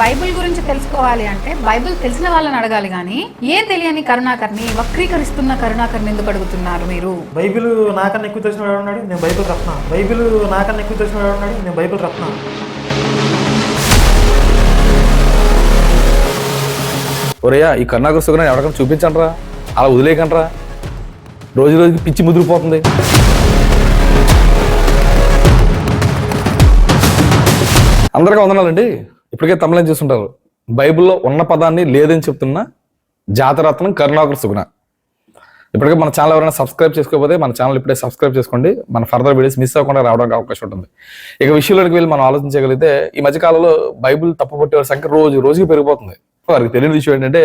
Bible గురించి తెలుసుకోవాలి అంటే బైబిల్ తెలిసిన వాళ్ళని అడగాలి కానీ ఏం తెలియని కరుణాకర్ని వక్రీకరిస్తున్న కరుణాకర్ని ఎందుకు అడుగుతున్నారు మీరు? బైబిల్ నాకన్నా ఎక్కువ తెలిసిన వాడు ఉన్నాడు నేను బైబిల్ రత్న. బైబిల్ నాకన్నా ఎక్కువ తెలిసిన వాడు ఉన్నాడు నేను బైబిల్ రత్న. ఒరేయా ఈ కర్ణాకర సుగరాన్ని ఎవరికైనా చూపించండిరా అలా వదిలేయకండిరా? రోజు రోజుకి పిచ్చి ముదిరిపోతుంది. అందరికీ వందనాలండి. ఇప్పటికే తమిళం చూసుంటారు బైబిల్లో ఉన్న పదాన్ని లేదని చెప్తున్న జాతరత్నం కరుణాకర సుగుణ. ఇప్పటికే మన ఛానల్ ఎవరైనా సబ్స్క్రైబ్ చేసుకోకపోతే మన ఛానల్ ఇప్పుడే సబ్స్క్రైబ్ చేసుకోండి. మన ఫర్దర్ వీడియోస్ మిస్ అవ్వకుండా రావడానికి అవకాశం ఉంటుంది. ఇక విషయంలోకి వెళ్ళి మనం ఆలోచించగలిగితే ఈ మధ్యకాలంలో బైబిల్ తప్పుపట్టే వారి సంఖ్య రోజు రోజుకి పెరిగిపోతుంది. వారికి తెలియని విషయం ఏంటంటే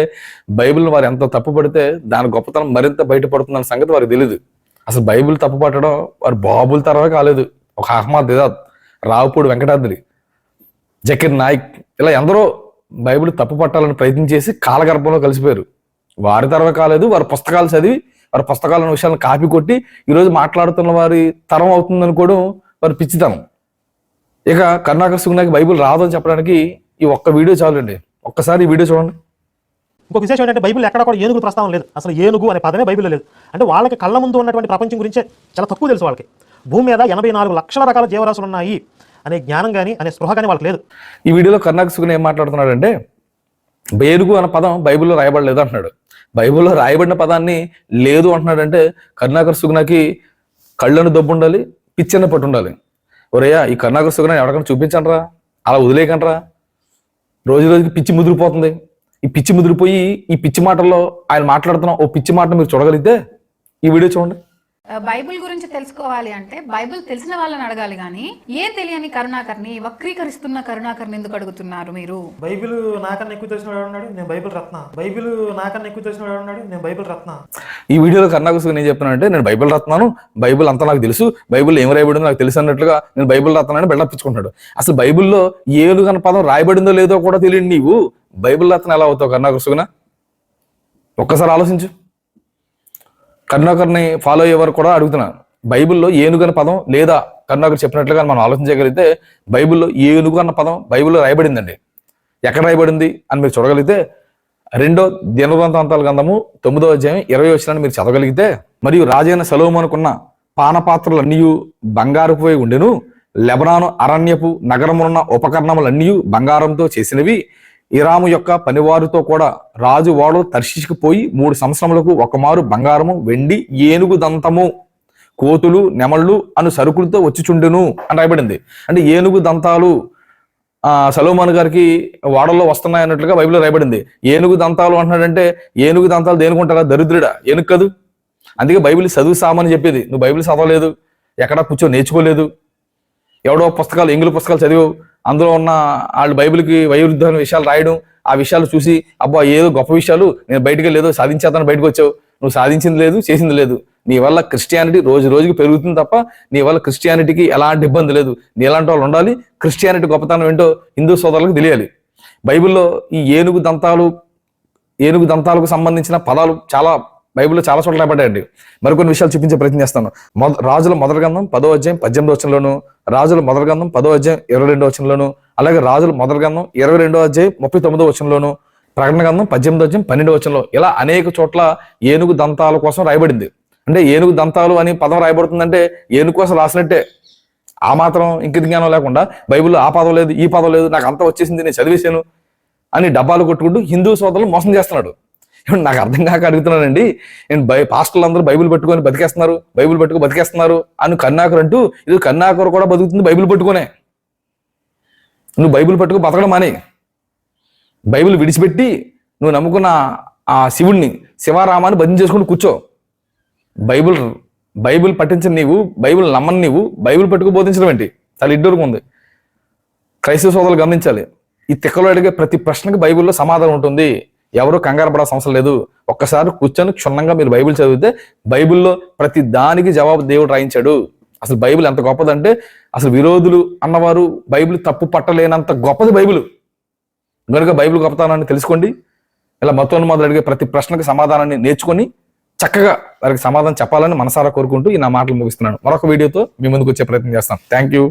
బైబిల్ వారు ఎంత తప్పు పడితే దాని గొప్పతనం మరింత బయటపడుతుందన్న సంగతి వారికి తెలియదు అసలు బైబిల్ తప్పు పట్టడం వారి బాబుల తరమే కాలేదు. ఒక అహ్మద్ దిదాద్ రావుపూడి వెంకటాద్రి జకీర్ నాయక్ ఇలా ఎందరో బైబిల్ తప్పు పట్టాలని ప్రయత్నం చేసి కాలగర్భంలో కలిసిపోయారు. వారి తరవ కాలేదు వారి పుస్తకాలు చదివి వారి పుస్తకాలను విషయాలను కాపీ కొట్టి ఈరోజు మాట్లాడుతున్న వారి తరం అవుతుంది అనుకోవడం వారి పిచ్చితనం. ఇక కర్ణాకర్ సుగ్నాకి బైబిల్ రాదు అని చెప్పడానికి ఈ ఒక్క వీడియో చాలండి. ఒక్కసారి ఈ వీడియో చూడండి. ఇంకొక విశేషం ఏంటంటే బైబిల్ ఎక్కడ కూడా ఏనుగు ప్రస్తావన లేదు. అసలు ఏనుగు అనే పదమే బైబిల్లో లేదు. అంటే వాళ్ళకి కళ్ళ ముందు ఉన్నటువంటి ప్రపంచం గురించే చాలా తక్కువ తెలుసు వాళ్ళకి. భూమి మీద ఎనభై నాలుగు లక్షల రకాల జీవరాశులు ఉన్నాయి. అనే జ్ఞానం కానీ అనే స్పృహ కానీ వాళ్ళకి లేదు. ఈ వీడియోలో కర్ణాక సుగుణ ఏం మాట్లాడుతున్నాడంటే బేరుగు అన్న పదం బైబిల్లో రాయబడలేదు అంటున్నాడు. బైబిల్లో రాయబడిన పదాన్ని లేదు అంటున్నాడంటే కర్ణాకర్ సుగుణకి కళ్ళను దబ్బు ఉండాలి పిచ్చన్న పట్టు ఉండాలి. ఒరేయా ఈ కర్ణాకర్ సుగుణ ఎవరికైనా చూపించండిరా? అలా వదిలేయకండిరా? రోజు రోజుకి పిచ్చి ముదిరిపోతుంది. ఈ పిచ్చి ముదిరిపోయి ఈ పిచ్చి మాటల్లో ఆయన మాట్లాడుతున్న ఓ పిచ్చి మాట మీరు చూడగలిగితే ఈ వీడియో చూడండి. బైబిల్ గురించి తెలుసుకోవాలి అంటే బైబిల్ తెలిసిన వాళ్ళని అడగాలి కానీ ఏం తెలియని కరుణాకర్ని వక్రీకరిస్తున్న కరుణాకర్ని ఎందుకు అడుగుతున్నారు మీరు? బైబిల్ నాకన్నా ఎక్కువ తెలిసిన వాడు ఉన్నాడు నేను బైబిల్ రత్న. బైబిల్ నాకన్నా ఎక్కువ తెలిసిన వాడు ఉన్నాడు నేను బైబిల్ రత్న. ఈ వీడియోలో కర్ణాకర్ సుగ్న ఏం చెప్తున్నానంటే నేను బైబిల్ రాస్తున్నాను బైబిల్ అంతా నాకు తెలుసు. బైబిల్ ఏం రాయబడిందో నాకు తెలుసు అన్నట్లుగా నేను బైబిల్ రాస్తున్నానని బెళ్ళప్పించుకుంటాడు అసలు బైబిల్లో ఏలు అన్న పదం రాయబడిందో లేదో కూడా తెలియదు నీవు బైబిల్ రత్న ఎలా అవుతావు కర్ణాకర్ సుగ్న ఒక్కసారి ఆలోచించు. కర్ణాకర్ని ఫాలో అయ్యేవారు కూడా అడుగుతున్నాను బైబిల్లో ఏనుగు అన్న పదం లేదా కర్ణాకర్ చెప్పినట్లుగా మనం ఆలోచించగలిగితే బైబిల్లో ఏనుగు అన్న పదం బైబిల్లో రాయబడిందండి. ఎక్కడ రాయబడింది అని మీరు చూడగలిగితే రెండో దినవృత్తాంతాల గ్రంథము తొమ్మిదో అధ్యాయం ఇరవై వచ్చినాన్ని మీరు చదవగలిగితే మరియు రాజైన సలోమోనుకున్న పానపాత్రలన్నీ బంగారుపై ఉండెను లెబనాను అరణ్యపు నగరమున్న ఉపకరణములన్నీ బంగారంతో చేసినవి ఇరాము యొక్క పనివారితో కూడా రాజు ఓడలు తర్షిష్కి మూడు సంవత్సరములకు ఒకమారు బంగారము వెండి ఏనుగు దంతము కోతులు నెమళ్ళు అను సరుకులతో వచ్చిచుండును అని రాయబడింది. అంటే ఏనుగు దంతాలు సలోమాన్ గారికి వాడల్లో వస్తున్నాయి అన్నట్లుగా బైబిల్లో రాయబడింది. ఏనుగు దంతాలు అంటున్నాడంటే ఏనుగు దంతాలు దేనికుంటారా దరిద్రుడా ఏనుగు కాదు? అందుకే బైబిల్ చదువు సామని చెప్పేది. నువ్వు బైబిల్ చదవలేదు ఎక్కడా కూర్చో నేర్చుకోలేదు. ఎవడో పుస్తకాలు ఎంగిలి పుస్తకాలు చదివావు అందులో ఉన్న వాళ్ళు బైబిల్కి వైరుద్ధమైన విషయాలు రాయడం ఆ విషయాలు చూసి అబ్బా ఏదో గొప్ప విషయాలు నేను బయటకు లేదో సాధించేద్దాను బయటకు వచ్చావు. నువ్వు సాధించింది లేదు చేసింది లేదు. నీ వల్ల క్రిస్టియానిటీ రోజు రోజుకి పెరుగుతుంది తప్ప నీ వల్ల క్రిస్టియానిటీకి ఎలాంటి ఇబ్బంది లేదు. నీ ఎలాంటి వాళ్ళు ఉండాలి. క్రిస్టియానిటీ గొప్పతనం ఏంటో హిందూ సోదరులకు తెలియాలి. బైబిల్లో ఈ ఏనుగు దంతాలు ఏనుగు దంతాలకు సంబంధించిన పదాలు చాలా బైబిల్లో చాలా చోట్ల రాబడ్డాయండి మరికొన్ని విషయాలు చూపించే ప్రయత్నం చేస్తాను. మొద రాజుల మొదటి గ్రంథం పదో అధ్యాయం పద్దెనిమిది వచనంలోను రాజుల మొదటి గ్రంథం పదో అధ్యాయం ఇరవై రెండో వచనంలోను అలాగే రాజుల మొదటి గ్రంథం ఇరవై రెండో అధ్యాయం ముప్పై తొమ్మిదో వచనంలోను ప్రకటన గ్రంథం పద్దెనిమిది అధ్యాయం పన్నెండో వచనంలో ఇలా అనేక చోట్ల ఏనుగు దంతాల కోసం రాయబడింది. అంటే ఏనుగు దంతాలు అని పదం రాయబడుతుందంటే ఏనుగు కోసం రాసినట్టే. ఆ మాత్రం ఇంకిత జ్ఞానం లేకుండా బైబిల్లో ఆ పదం లేదు ఈ పదం లేదు నాకు అంతా వచ్చేసింది నేను చదివేశాను అని డబ్బాలు కొట్టుకుంటూ హిందూ సోదరులు మోసం చేస్తున్నాడు. నాకు అర్థం కాక అడుగుతున్నానండి. నేను బై పాస్టర్లు అందరూ బైబిల్ పట్టుకొని బతికేస్తున్నారు బైబిల్ పట్టుకొని బతికేస్తున్నారు అని కన్నాకర్ అంటూ ఇది కన్నాకర్ కూడా బతుకుతుంది బైబిల్ పట్టుకునే. నువ్వు బైబిల్ పట్టుకుని బతకడం మానే. బైబిల్ విడిచిపెట్టి నువ్వు నమ్ముకున్న ఆ శివుణ్ణి శివారామాన్ని బంధం చేసుకుని కూర్చో. బైబిల్ బైబిల్ పట్టించిన నీవు బైబిల్ నమ్మని నీవు బైబిల్ పట్టుకు బోధించడం ఏంటి? చాలా ఇడ్డూరుగా ఉంది. క్రైస్తవ సోదరులు గమనించాలి. ఈ తిక్కలో అడిగే ప్రతి ప్రశ్నకి బైబిల్లో సమాధానం ఉంటుంది. ఎవరు కంగారు పడాల్సిన అవసరం లేదు. ఒక్కసారి కూర్చొని క్షుణ్ణంగా మీరు బైబిల్ చదివితే బైబిల్లో ప్రతి దానికి జవాబు దేవుడు రాయించాడు. అసలు బైబిల్ ఎంత గొప్పదంటే అసలు విరోధులు అన్నవారు బైబిల్ తప్పు పట్టలేనంత గొప్పది బైబిల్. కనుక బైబిల్ గొప్పతనాన్ని తెలుసుకోండి. ఇలా మతోన్మాదులు అడిగే ప్రతి ప్రశ్నకి సమాధానాన్ని నేర్చుకొని చక్కగా వారికి సమాధానం చెప్పాలని మనసారా కోరుకుంటూ ఈ నా మాటలు ముగిస్తున్నాను. మరొక వీడియోతో మీ ముందుకు వచ్చే ప్రయత్నం చేస్తాను. Thank you